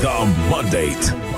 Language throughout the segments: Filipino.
The Mandate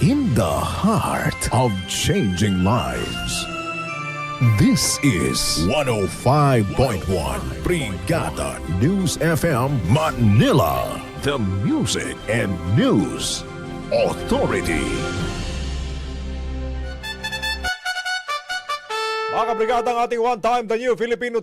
in the heart of changing lives. This is 105.1 Brigada News FM Manila, the music and news authority. Mga kabrigada ating one time the new Filipino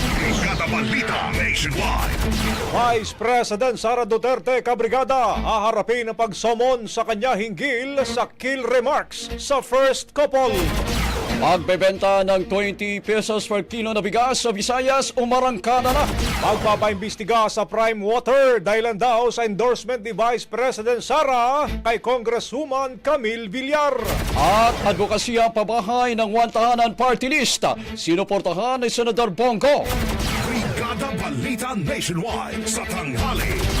Brigada Balita Nationwide. Vice President Sara Duterte Kabrigada haharapin ang pagsomon sa kanya hinggil sa kill remarks sa first couple. Pagbebenta ng 20 pesos per kilo na bigas sa Visayas, umarangkada na. Magpapaimbestiga sa Prime Water dahilan daw sa endorsement ni Vice President Sara kay Congresswoman Camille Villar. At advokasya pabahay ng Wantahanan Party List. Sinuportahan ni Senador Bongo. Brigada Balita Nationwide. Sa tanghali.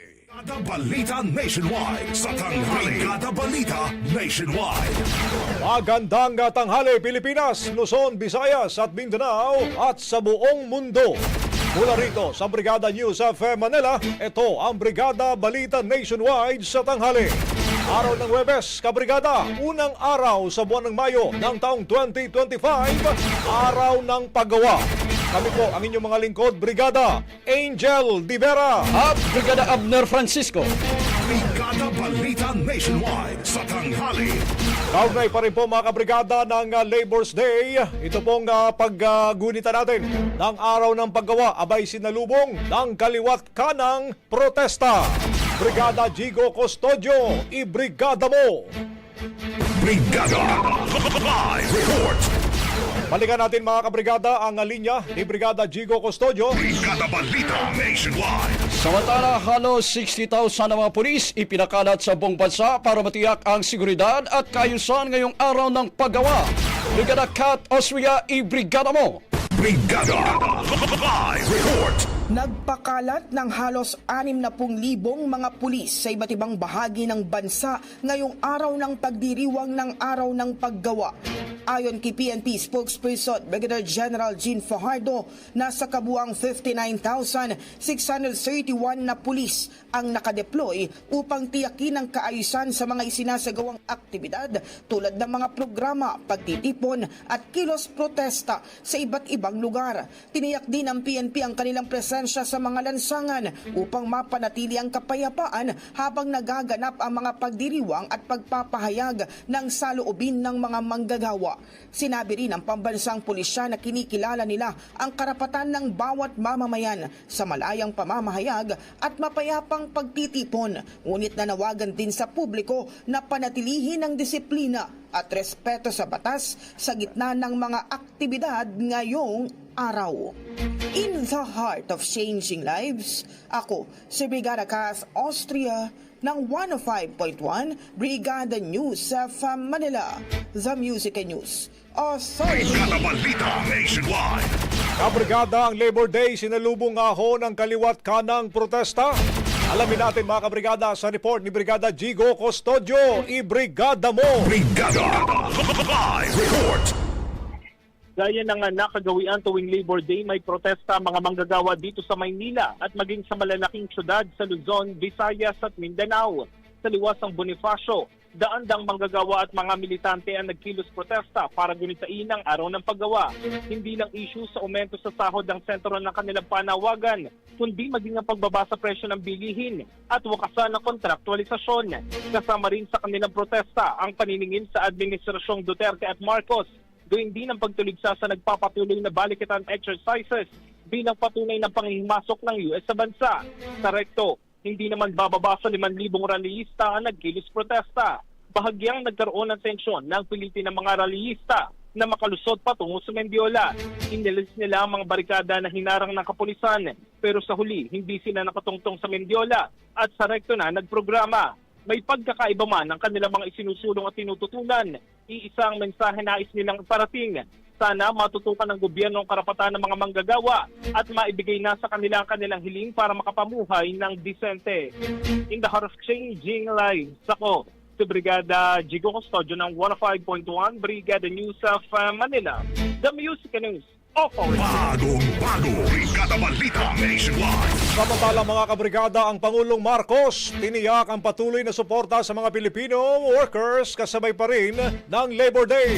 Brigada Balita Nationwide sa tanghali. Brigada Balita Nationwide. Magandang tanghali Pilipinas, Luzon, Visayas at Mindanao at sa buong mundo. Mula rito sa Brigada News FM Manila, ito ang Brigada Balita Nationwide sa tanghali. Araw ng Webes, Kabrigada, unang araw sa buwan ng Mayo ng taong 2025, araw ng paggawa. Kami po ang inyong mga lingkod, Brigada Angel Divera. At Brigada Abner Francisco. Brigada Balita Nationwide sa tanghali. Kaugnay pa rin po mga kabrigada ng uh, Labor's Day. Ito pong uh, paggunita natin ng araw ng paggawa abay sinalubong ng kaliwat kanang protesta. Brigada Jigo Custodio, ibrigada mo! Brigada Live Report. Balikan natin mga kabrigada ang linya ni Brigada Jigo Custodio. Brigada Balita Nationwide. Samantala, halos 60,000 na mga pulis ipinakalat sa buong bansa para matiyak ang seguridad at kaayusan ngayong araw ng paggawa. Brigada Cat Austria, i-brigada mo! Brigada Live Report. Nagpakalat ng halos 60,000 mga pulis sa iba't ibang bahagi ng bansa ngayong araw ng pagdiriwang ng araw ng paggawa. Ayon kay PNP spokesperson Brigadier General Jean Fajardo, nasa kabuang 59,631 na pulis ang nakadeploy upang tiyakin ang kaayusan sa mga isinasagawang aktibidad tulad ng mga programa, pagtitipon at kilos protesta sa iba't ibang lugar. Tiniyak din ng PNP ang kanilang presensya sa mga lansangan upang mapanatili ang kapayapaan habang nagaganap ang mga pagdiriwang at pagpapahayag ng saloobin ng mga manggagawa. Sinabi rin ng pambansang pulisya na kinikilala nila ang karapatan ng bawat mamamayan sa malayang pamamahayag at mapayapang pagtitipon. Ngunit nanawagan din sa publiko na panatilihin ang disiplina at respeto sa batas sa gitna ng mga aktibidad ngayong araw. In the heart of changing lives, ako si Brigada Cas Austria ng 105.1 Brigada News sa Manila, The Music and News Authority. Balita Nationwide. Kabrigada ang Labor Day sinalubong ahon ng kaliwat kanang protesta. Alamin natin mga kabrigada sa report ni Brigada Jigo Custodio, ibrigada mo! Brigada Live Report. Gaya ng nakagawian tuwing Labor Day, may protesta ang mga manggagawa dito sa Maynila at maging sa malalaking syudad sa Luzon, Visayas at Mindanao. Sa liwasang Bonifacio, daan-dang manggagawa at mga militante ang nagkilos protesta para gunitain ang araw ng paggawa. Hindi lang issue sa aumento sa sahod ng sentro ng kanilang panawagan, kundi maging ang pagbaba sa presyo ng bilihin at wakasan ng kontraktualisasyon. Kasama rin sa kanilang protesta ang paniningin sa Administrasyong Duterte at Marcos Gayun din ang pagtuligsa sa nagpapatuloy na balikitan exercises bilang patunay ng panghihimasok ng US sa bansa. Sa rekto, hindi naman bababa sa 5,000 rallyista ang nagkilos protesta. Bahagyang nagkaroon ng tensyon ng pilitin ng mga rallyista na makalusot patungo sa Mendiola. Inilis nila ang mga barikada na hinarang ng kapulisan pero sa huli hindi sila nakatungtong sa Mendiola at sa rekto na nagprograma may pagkakaiba man ang kanilang mga isinusulong at tinututunan. Iisang mensahe nais nilang parating. Sana matutukan ng gobyerno ang karapatan ng mga manggagawa at maibigay na sa kanila ang kanilang hiling para makapamuhay ng disente. In the heart of changing lives, ako, si Brigada Jigo Custodio ng 105.1 Brigada News of uh, Manila. The Music News. Authority. Bagong bago. Brigada Balita Nationwide. Samantala mga kabrigada, ang Pangulong Marcos tiniyak ang patuloy na suporta sa mga Pilipino workers kasabay pa rin ng Labor Day.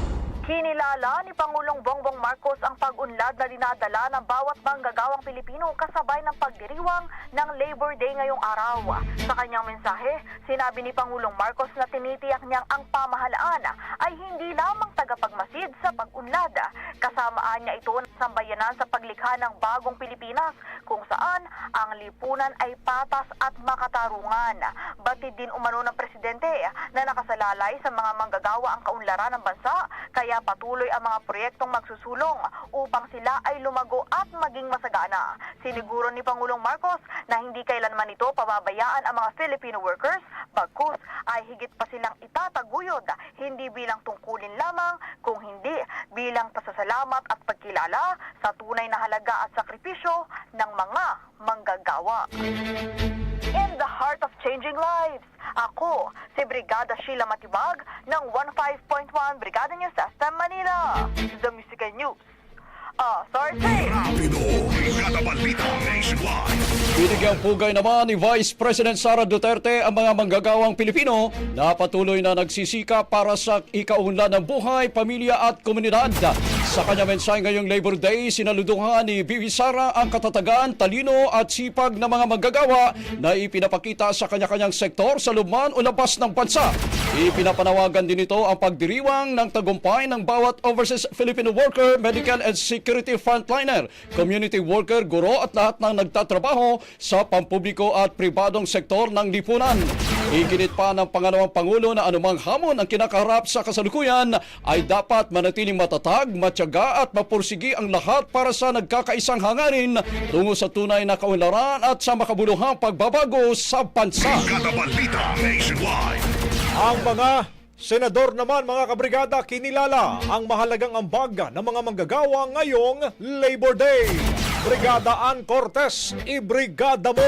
Kinilala ni Pangulong Bongbong Marcos ang pag-unlad na dinadala ng bawat manggagawang Pilipino kasabay ng pagdiriwang ng Labor Day ngayong araw. Sa kanyang mensahe, sinabi ni Pangulong Marcos na tinitiyak niyang ang pamahalaan ay hindi lamang tagapagmasid sa pag-unlad. Kasamaan niya ito ng sambayanan sa paglikha ng bagong Pilipinas kung saan ang lipunan ay patas at makatarungan. Batid din umano ng presidente na nakasalalay sa mga manggagawa ang kaunlaran ng bansa kaya patuloy ang mga proyektong magsusulong upang sila ay lumago at maging masagana. Siniguro ni Pangulong Marcos na hindi kailanman ito pababayaan ang mga Filipino workers, bagkus ay higit pa silang itataguyod, hindi bilang tungkulin lamang, kung hindi bilang pasasalamat at pagkilala sa tunay na halaga at sakripisyo ng mga manggagawa. In the heart of changing lives, ako si Brigada Sheila Matibag ng 15.1 Brigada News System Manila. The Music and News Authority. Binigyang pugay naman ni Vice President Sara Duterte ang mga manggagawang Pilipino na patuloy na nagsisika para sa ikaunlad ng buhay, pamilya at komunidad. Sa kanya mensahe ngayong Labor Day, sinaluduhan ni Bibi Sara ang katatagan, talino at sipag ng mga manggagawa na ipinapakita sa kanya-kanyang sektor sa luman o labas ng bansa. Ipinapanawagan din ito ang pagdiriwang ng tagumpay ng bawat overseas Filipino worker, medical and security frontliner, community worker, guro at lahat ng nagtatrabaho sa pampubliko at pribadong sektor ng lipunan. Iginit pa ng pangalawang Pangulo na anumang hamon ang kinakaharap sa kasalukuyan ay dapat manatiling matatag, matyaga at mapursigi ang lahat para sa nagkakaisang hangarin tungo sa tunay na kaunlaran at sa makabuluhang pagbabago sa bansa. Ang mga senador naman mga kabrigada kinilala ang mahalagang ambag ng mga manggagawa ngayong Labor Day. Brigada Ann Cortez, ibrigada mo!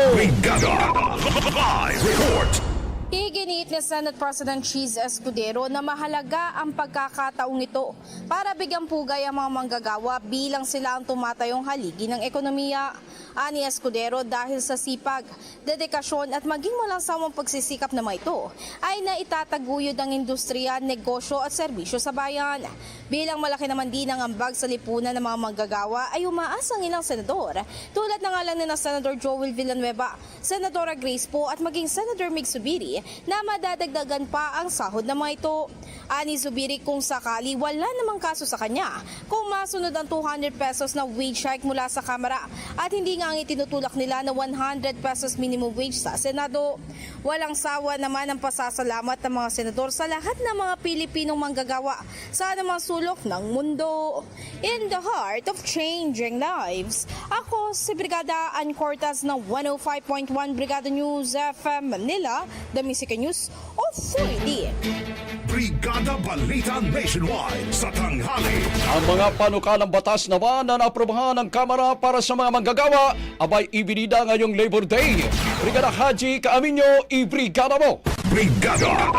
Iginit ni Senate President Cheese Escudero na mahalaga ang pagkakataong ito para bigyang pugay ang mga manggagawa bilang sila ang tumatayong haligi ng ekonomiya. Ani Escudero dahil sa sipag, dedikasyon at maging walang sawang pagsisikap na ito ay naitataguyod ang industriya, negosyo at serbisyo sa bayan. Bilang malaki naman din ang ambag sa lipunan ng mga manggagawa ay umaasang ilang senador tulad na nga lang ni na Senador Joel Villanueva, Senadora Grace Po at maging Senator Mig Subiri na madadagdagan pa ang sahod ng mga ito. Ani Subiri kung sakali wala namang kaso sa kanya kung masunod ang 200 pesos na wage hike mula sa Kamara at hindi ang itinutulak nila na 100 pesos minimum wage sa Senado. Walang sawa naman ang pasasalamat ng mga senador sa lahat ng mga Pilipinong manggagawa sa anumang sulok ng mundo. In the heart of changing lives, ako si Brigada Ann Cortez ng 105.1 Brigada News FM Manila, The Music News Authority. Brigada Balita Nationwide sa tanghali. Ang mga panukalang batas naman na naaprubahan ng Kamara para sa mga manggagawa abay ibinida ngayong Labor Day. Brigada Haji Kaaminyo, ibrigada mo! Brigada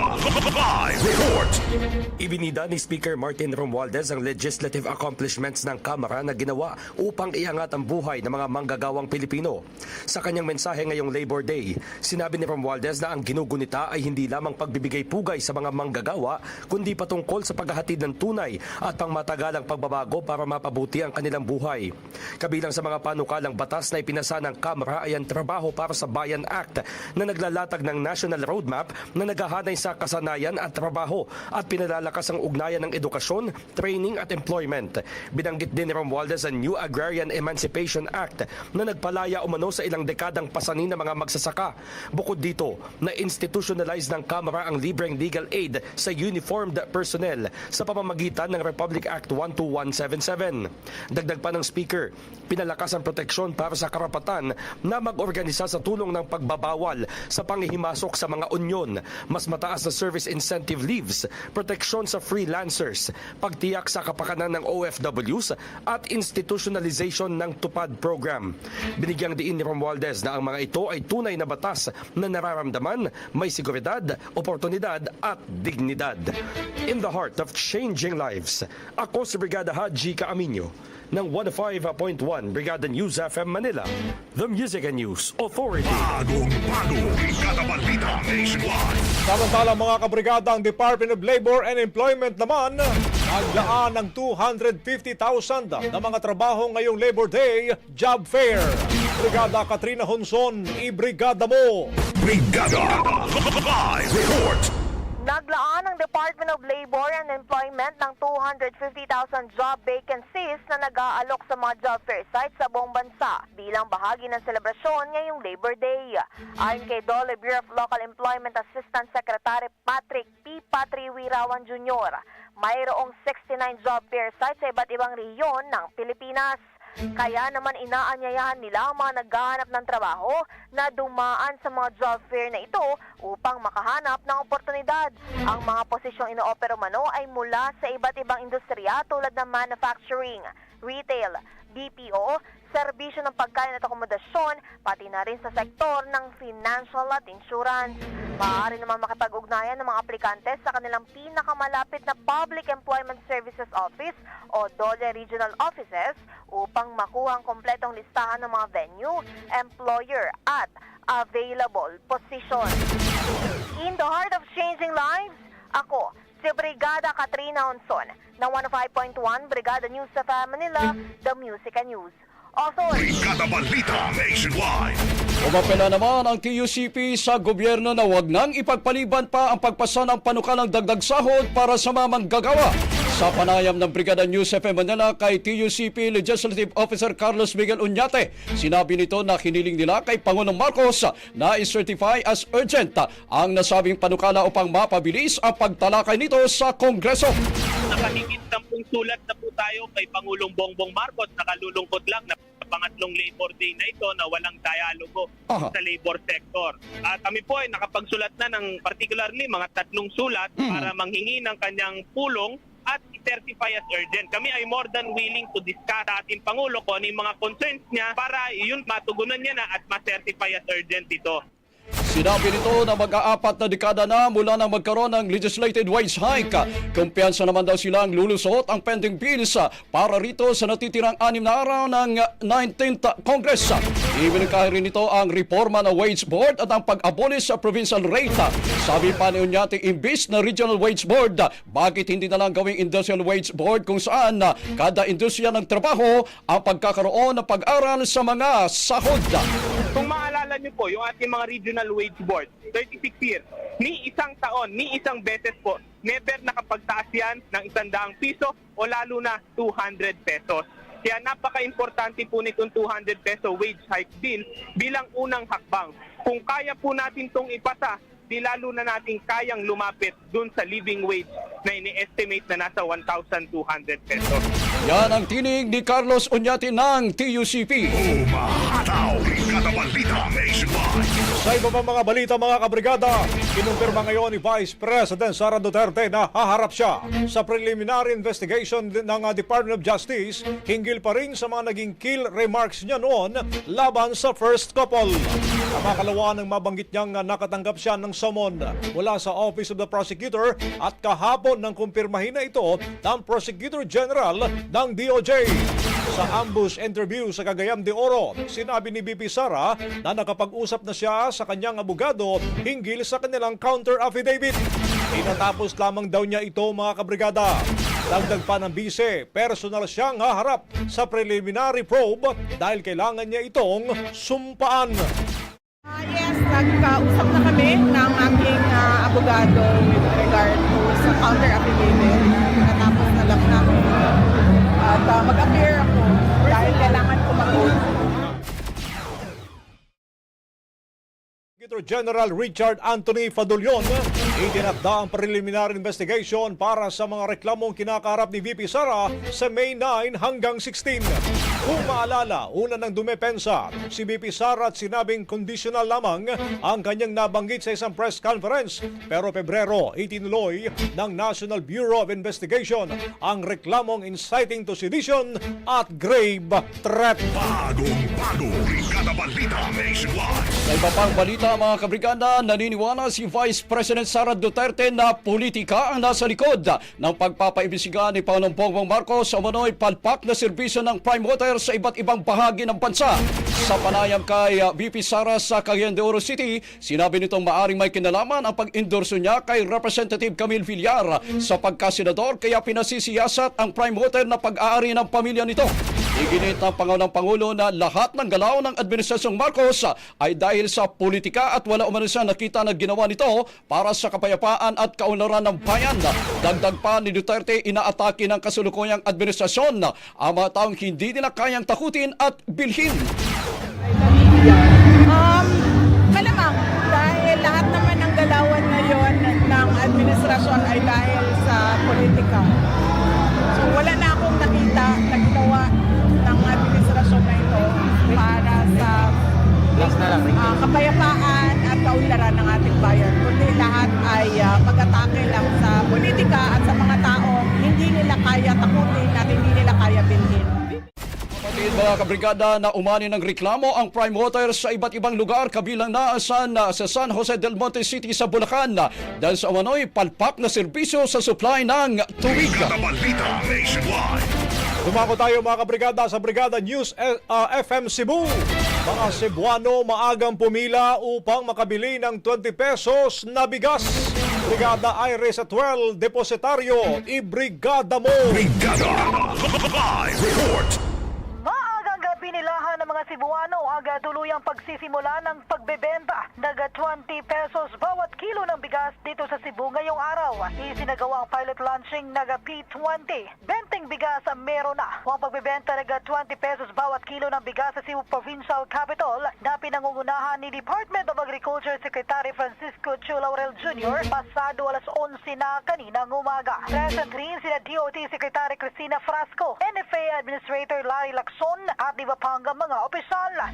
Live Report. Ibinida ni Speaker Martin Romualdez ang legislative accomplishments ng Kamara na ginawa upang iangat ang buhay ng mga manggagawang Pilipino. Sa kanyang mensahe ngayong Labor Day, sinabi ni Romualdez na ang ginugunita ay hindi lamang pagbibigay pugay sa mga manggagawa, kundi patungkol sa paghahatid ng tunay at pangmatagalang pagbabago para mapabuti ang kanilang buhay. Kabilang sa mga panukalang batas na ipinasa ng Kamara ay ang Trabaho para sa Bayan Act na naglalatag ng National Roadmap na naghahanay sa kasanayan at trabaho at pinalalakas ang ugnayan ng edukasyon, training at employment. Binanggit din ni Romualdez ang New Agrarian Emancipation Act na nagpalaya umano sa ilang dekadang pasanin ng mga magsasaka. Bukod dito, na-institutionalize ng Kamara ang libreng legal aid sa uniformed personnel sa pamamagitan ng Republic Act 12177. Dagdag pa ng Speaker, pinalakas ang proteksyon para sa karapatan na mag-organisa sa tulong ng pagbabawal sa panghihimasok sa mga unyon, mas mataas na service incentive leaves, proteksyon sa freelancers, pagtiyak sa kapakanan ng OFWs at institutionalization ng TUPAD program. Binigyang diin ni Romualdez na ang mga ito ay tunay na batas na nararamdaman, may seguridad, oportunidad at dignidad. In the heart of changing lives, ako si Brigada Haji Kaaminyo ng 105.1 Brigada News FM Manila, The Music and News Authority. Bagong bago. Brigada Balita Nationwide. Samantala mga kabrigada, ang Department of Labor and Employment naman naglaan ng 250,000 na mga trabaho ngayong Labor Day Job Fair. Brigada Katrina Honson, ibrigada mo! Brigada Live Report. Naglaan ang Department of Labor and Employment ng 250,000 job vacancies na nag-aalok sa mga job fair sites sa buong bansa bilang bahagi ng selebrasyon ngayong Labor Day. Ayon kay Dole Bureau of Local Employment Assistant Secretary Patrick P. Patriwirawan Jr., mayroong 69 job fair sites sa iba't ibang rehiyon ng Pilipinas. Kaya naman inaanyayahan nila ang mga naghahanap ng trabaho na dumaan sa mga job fair na ito upang makahanap ng oportunidad. Ang mga posisyong inoopero mano ay mula sa iba't ibang industriya tulad ng manufacturing, retail, BPO, serbisyo ng pagkain at akomodasyon, pati na rin sa sektor ng financial at insurance. Maaari naman makipag-ugnayan ng mga aplikante sa kanilang pinakamalapit na Public Employment Services Office o DOLE Regional Offices upang makuha ang kompletong listahan ng mga venue, employer at available position. In the heart of changing lives, ako, si Brigada Katrina Onson ng 105.1 Brigada News sa Manila, The Music and News. Author, Brigada Balita Nationwide. Umapela naman ang TUCP sa gobyerno na wag nang ipagpaliban pa ang pagpasa ng panukalang dagdag sahod para sa mga manggagawa. Sa panayam ng Brigada News FM Manila kay TUCP Legislative Officer Carlos Miguel Uñate, sinabi nito na hiniling nila kay Pangulong Marcos na i-certify as urgent ang nasabing panukala upang mapabilis ang pagtalakay nito sa Kongreso. Nakahigit sampung sulat na po tayo kay Pangulong Bongbong Marcos. Nakalulungkot lang na pangatlong Labor Day na ito na walang dialogo Aha. sa labor sector. At kami po ay nakapagsulat na ng particularly mga tatlong sulat para manghingi ng kanyang pulong at i-certify as urgent. Kami ay more than willing to discuss sa ating Pangulo kung ano yung mga concerns niya para yun matugunan niya na at ma-certify as urgent ito. Sinabi nito na mag-aapat na dekada na mula nang magkaroon ng legislated wage hike. Kumpiyansa naman daw silang lulusot ang pending bills para rito sa natitirang anim na araw ng 19th Congress. Ibinigay rin nito ang reforma ng wage board at ang pag-abolish sa provincial rate. Sabi pa ni Unyate, imbis na regional wage board, bakit hindi na lang gawing industrial wage board kung saan kada industriya ng trabaho ang pagkakaroon ng pag-aral sa mga sahod. Kung maalala niyo po, yung ating mga regional wage board, 36 years, ni isang taon, ni isang beses po, never nakapagtaas yan ng isang daang piso o lalo na 200 pesos. Kaya napaka-importante po nitong 200 peso wage hike bill bilang unang hakbang. Kung kaya po natin tong ipasa, di lalo na natin kayang lumapit dun sa living wage na ini-estimate na nasa 1,200 pesos. Yan ang tinig ni Carlos Unyate ng TUCP. Umahataw. Brigada Balita Nationwide. Sa iba pang mga balita mga kabrigada, kinumpirma ngayon ni Vice President Sara Duterte na haharap siya sa preliminary investigation ng uh, Department of Justice hinggil pa rin sa mga naging kill remarks niya noon laban sa first couple. Makalawa ng mabanggit niyang uh, nakatanggap siya ng summon mula sa Office of the Prosecutor at kahapon ng kumpirmahin na ito ng Prosecutor General ng DOJ. Sa ambush interview sa Cagayan de Oro, sinabi ni BP Sara na nakapag-usap na siya sa kanyang abogado hinggil sa kanilang counter affidavit. Tinatapos lamang daw niya ito mga kabrigada. Dagdag pa ng bise, personal siyang haharap sa preliminary probe dahil kailangan niya itong sumpaan. Ah, yes, nagkausap na kami ng aking ah, abogado with regard to sa counter affidavit. Natapos na lang namin. At ah, mag-appear ako dahil kailangan ko. Prosecutor General Richard Anthony Fadulion itinakda preliminary investigation para sa mga reklamong kinakaharap ni VP Sara sa May 9 hanggang 16. Kung maalala, una ng dumepensa si VP Sara at sinabing conditional lamang ang kanyang nabanggit sa isang press conference pero Pebrero itinuloy ng National Bureau of Investigation ang reklamong inciting to sedition at grave threat. Bagong bago. Brigada Balita Nationwide. Sa iba pang balita mga kabrigada, naniniwala si Vice President Sara Duterte na politika ang nasa likod ng pagpapaimbisiga ni Pangulong Bongbong Marcos sa manoy palpak na serbisyo ng prime water sa iba't ibang bahagi ng bansa. Sa panayam kay uh, VP Sara sa Cagayan de Oro City, sinabi nitong maaring may kinalaman ang pag-endorso niya kay Representative Camille Villar sa pagkasenador kaya pinasisiyasat ang prime water na pag-aari ng pamilya nito. Iginit ng Pangulong Pangulo na lahat ng galaw ng Administrasyong Marcos ay dahil sa politika at wala umano siya nakita na ginawa nito para sa kapayapaan at kaunlaran ng bayan. Dagdag pa ni Duterte, inaatake ng kasulukuyang administrasyon ang mga taong hindi nila kayang takutin at bilhin. Um, malamang, dahil lahat naman ng galawan ngayon ng administrasyon ay dahil sa politika. Kabrigada na umani ng reklamo ang Prime Water sa iba't ibang lugar kabilang na sa, sa San Jose del Monte City sa Bulacan dahil sa umano'y palpak na serbisyo sa supply ng tubig. Dumako tayo mga kabrigada sa Brigada News eh, ah, FM Cebu. Mga Cebuano maagang pumila upang makabili ng 20 pesos na bigas. Brigada Iris at Well, Depositario, ibrigada mo! Brigada Live Report. Cebuano ang tuluyang pagsisimula ng pagbebenta ng 20 pesos bawat kilo ng bigas dito sa Cebu ngayong araw. Isinagawa ang pilot launching ng P20. Benting bigas ang meron na. Ang pagbebenta ng 20 pesos bawat kilo ng bigas sa Cebu Provincial Capital na pinangungunahan ni Department of Agriculture Secretary Francisco Chu Laurel Jr. pasado alas 11 na kaninang umaga. Present rin sila DOT Secretary Cristina Frasco, NFA Administrator Larry Lacson at iba pang mga opisyal.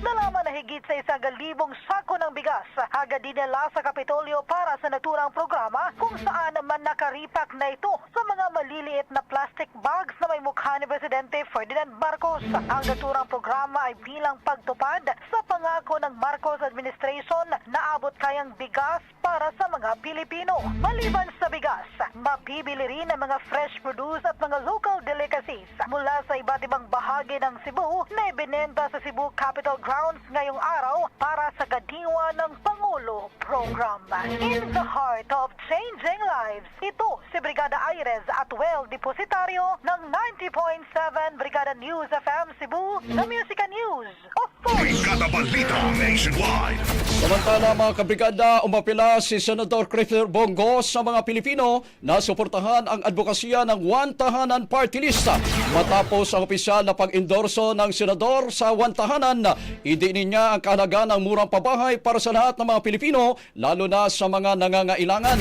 Nalaman na higit sa isang libong sako ng bigas agad dinala sa Kapitolyo para sa naturang programa kung saan naman nakaripak na ito sa mga maliliit na plastic bags na may mukha ni Presidente Ferdinand Marcos. Ang naturang programa ay bilang pagtupad sa pangako ng Marcos administration na abot kayang bigas para sa mga Pilipino. Maliban sa bigas, mabibili rin ang mga fresh produce at mga local delicacies mula sa iba't ibang bahagi ng Cebu na ibinenta sa Cebu Capitol Grounds ngayong araw para sa Gadiwa ng Pangulo program. In the heart of changing lives, ito si Brigada Aires at Well Depositaryo ng 90.7 Brigada News FM Cebu, the Music and News Authority. Brigada Balita Nationwide. Samantala mga kabrigada, umapila si Senador Christopher Bongo sa mga Pilipino na suportahan ang advokasya ng One Tahanan Party List. Matapos ang opisyal na pag-endorso ng Senador sa One Tahanan, idinin niya ang kahalaga ng murang pabahay para sa lahat ng mga Pilipino, lalo na sa mga nangangailangan.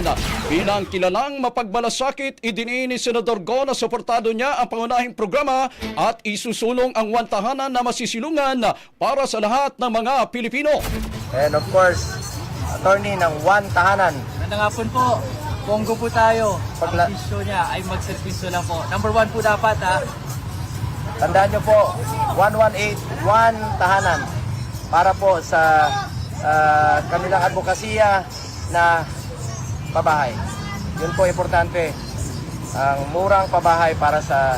Bilang kilalang mapagbalasakit, idinin ni Senador Go na suportado niya ang pangunahing programa at isusulong ang One Tahanan na masisilungan para sa lahat ng mga Pilipino. And of course, attorney ng One Tahanan. Magandang hapon po. Bongo po tayo. Pagla- Ang issue niya ay magservisyo lang po. Number one po dapat ha. Tandaan nyo po, 1181 Tahanan para po sa ah, kanilang advokasya na pabahay. Yun po importante. Ang murang pabahay para sa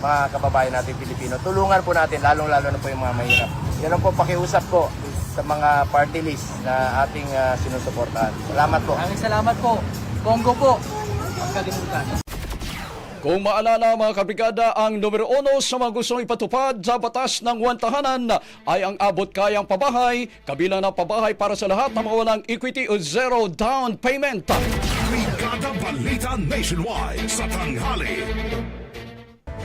mga kababayan natin Pilipino. Tulungan po natin, lalong-lalo na po yung mga mahirap. Yan ang po pakiusap ko sa mga party list na ating ah, sinusuportahan. Salamat po. Maraming salamat po. Bongo po. Huwag kalimutan. Kung maalala mga kabrigada, ang numero uno sa mga gustong ipatupad sa batas ng wantahanan ay ang abot kayang pabahay, kabilang ng pabahay para sa lahat na mawalang equity o zero down payment. Brigada Balita Nationwide sa tanghali.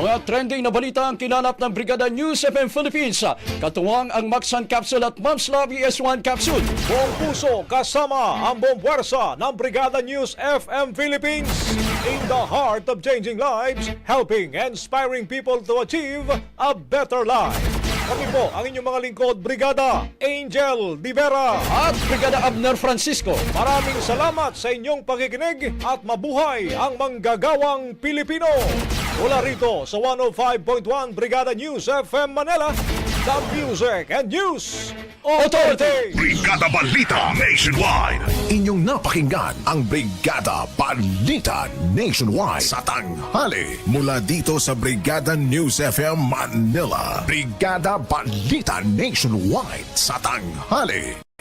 Mga trending na balita ang kinalap ng Brigada News FM Philippines. Katuwang ang Maxan Capsule at Mom's Love ES1 Capsule. Buong puso kasama ang buong puwersa ng Brigada News FM Philippines in the heart of changing lives, helping and inspiring people to achieve a better life. Kami po ang inyong mga lingkod, Brigada Angel Divera. At Brigada Abner Francisco. Maraming salamat sa inyong pakikinig at mabuhay ang manggagawang Pilipino. Mula rito sa 105.1 Brigada News FM Manila, the Music and News Authority. Brigada Balita Nationwide. Inyong napakinggan ang Brigada Balita Nationwide sa tanghali. Mula dito sa Brigada News FM Manila. Brigada Balita Nationwide sa tanghali.